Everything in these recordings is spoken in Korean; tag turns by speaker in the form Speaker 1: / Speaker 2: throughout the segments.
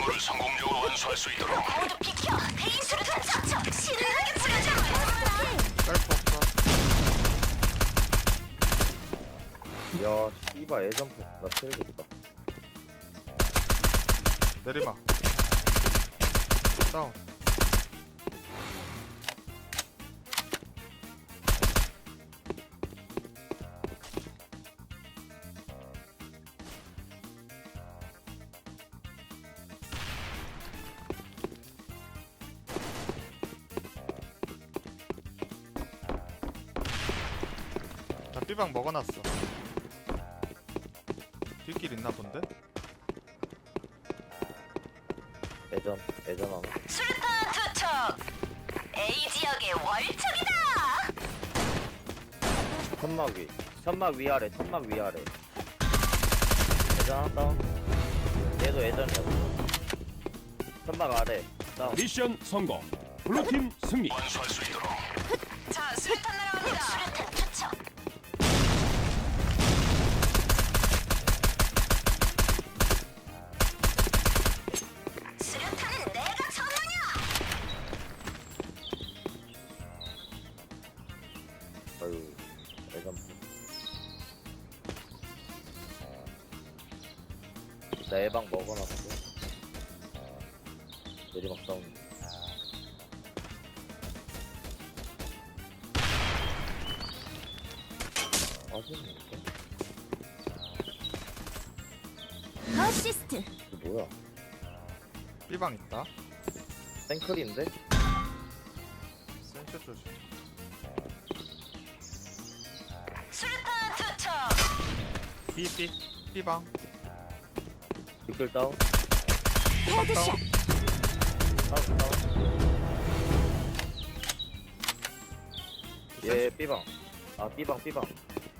Speaker 1: 임무를 성공적으로 완수할 수 있도록
Speaker 2: 모두 비켜! 베인 수류탄 척척! 신나게
Speaker 3: 없어.
Speaker 4: 야, 씨발 애점프 나 틀리겠다.
Speaker 3: 내리막. 다운. 삐방 먹어놨어. 뒷길 있나 본데?
Speaker 4: 애전, 애전 하나.
Speaker 2: 수류탄 투척! A 지역의 월척이다!
Speaker 4: 천막 위. 천막 위아래, 천막 위아래. 하나 다운. 얘도 애전이었어. 천막 아래. 다운.
Speaker 5: 미션 성공. 블루팀 승리.
Speaker 1: 완수할 수 있도록
Speaker 2: 자, 수류탄 날아갑니다! 수류탄 투척!
Speaker 4: 나 애방 먹어놨어. 내리막 다운. 아직인데?
Speaker 2: 어시스트!
Speaker 4: 이거 뭐야?
Speaker 3: 삐방 있다.
Speaker 4: 생클인데?
Speaker 3: 센셔 조심.
Speaker 2: 수류탄 투척!
Speaker 3: 삐삐. 삐방.
Speaker 4: 뒷글 다운?
Speaker 2: 헤드샷!
Speaker 4: 다운, 다운. 얘 B방. 아, B방, B방.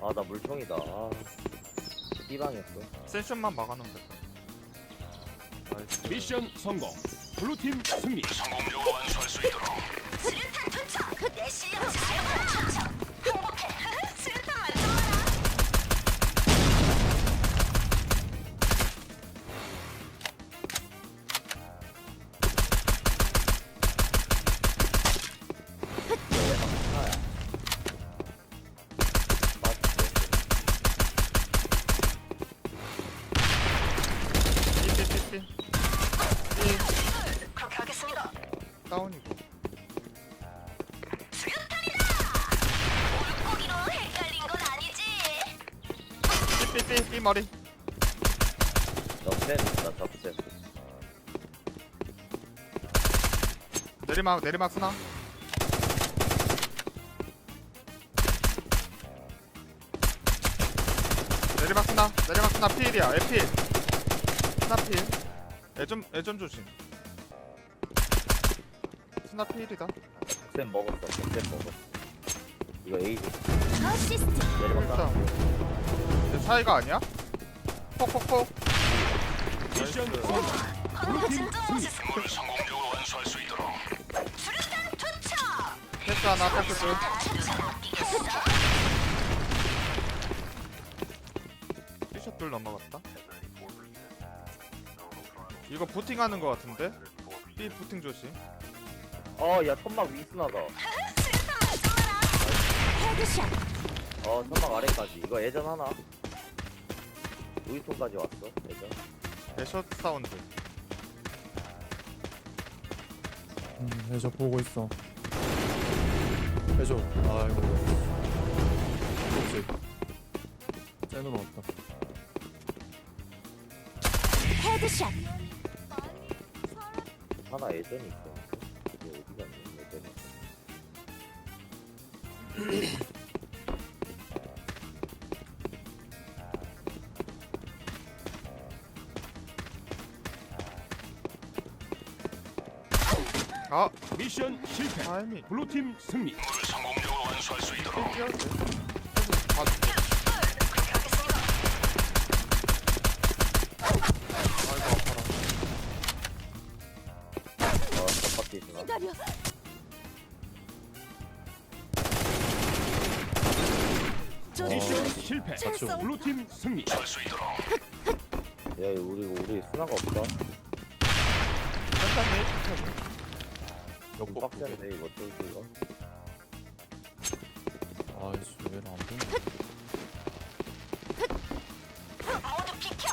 Speaker 4: 아, 나 물총이다. 아, B방이었어.
Speaker 3: 센션만 막아놓으면 돼. 나이스.
Speaker 5: 미션 성공. 블루팀 승리.
Speaker 1: 성공적으로 완수할 수 있도록
Speaker 2: 수류탄 투척! 내 실력 잘 봐라!
Speaker 3: 삐삐삐. 삐 머리.
Speaker 4: 접센, 나 접센.
Speaker 3: 내리막 내리막 쓰나? 내리막 쓰나? 내리막 쓰나 필이야. 에필. 스나 필. 애좀 애좀 조심. 스나 필이다.
Speaker 4: 접센 먹었어, 접센 먹었어. 이거 에이지.
Speaker 2: 어시스트!
Speaker 4: 내리막
Speaker 3: 일단 사이가 아니야?
Speaker 5: 미션
Speaker 1: 있도록
Speaker 2: 수류탄 투척!
Speaker 3: 패스 하나 패스 둘. 티셔츠 둘 넘어갔다. 이거 부팅하는 거 같은데? B 부팅 조심.
Speaker 4: 어, 야, 천막 위스나다.
Speaker 2: 헤드샷!
Speaker 4: 어, 천막 아래까지. 이거 예전 하나. 우유통까지 왔어, 예전.
Speaker 3: 대셔 사운드.
Speaker 6: 음, 해줘 보고 있어. 해줘. 아이고. 그렇지. 쟤는 없다.
Speaker 2: 헤드샷!
Speaker 4: 하나 예전이 있어. 이게 어디 갔냐, 예전이.
Speaker 3: 아,
Speaker 5: 미션 실패.
Speaker 3: 타이밍.
Speaker 5: 블루팀 승리.
Speaker 1: 성공적으로 완수할 수 있도록
Speaker 3: 뛰어야 돼. 아이고 아파라.
Speaker 4: 어.
Speaker 2: 기다려!
Speaker 5: 미션 실패. 블루팀 승리.
Speaker 1: 할수 있도록
Speaker 4: 야, 우리, 우리 수나가 없다.
Speaker 3: 천천히
Speaker 6: 역복 두개
Speaker 4: 빡센데 이거
Speaker 6: 아이씨 왜안 보냐
Speaker 2: 모두 비켜.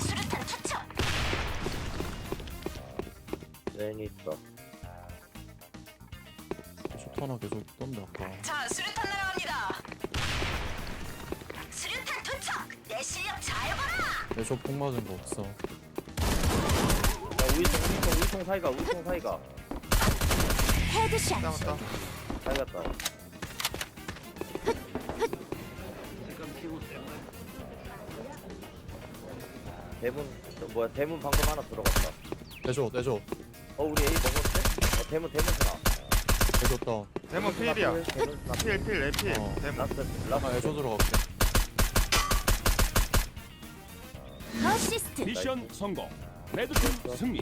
Speaker 2: 수류탄 투척.
Speaker 4: 젠이 있다
Speaker 6: 슛 하나 계속 있던데 아까
Speaker 2: 자, 수류탄 날아갑니다. 수류탄 투척. 내 실력 잘 봐라.
Speaker 6: 애쇼 폭 맞은 거 없어
Speaker 4: 야 우이통 우이통 우이통 사이가 우이통 사이가
Speaker 2: 헤드샷.
Speaker 3: 나왔다
Speaker 4: 따 대문 저 뭐야 대문 방금 하나 들어갔다
Speaker 6: 애쇼 애쇼
Speaker 4: 어 우리 A 먹었대? 어 대문 대문 하나
Speaker 6: 애쇼 다운
Speaker 3: 대문 필이야
Speaker 4: 대문 하나
Speaker 3: 필 필 에필
Speaker 6: 어.
Speaker 3: 대문
Speaker 4: 라스트
Speaker 6: 나
Speaker 4: 라스트
Speaker 6: 애쇼 들어갈게
Speaker 2: 어시스트.
Speaker 5: 미션 성공. 레드팀 승리.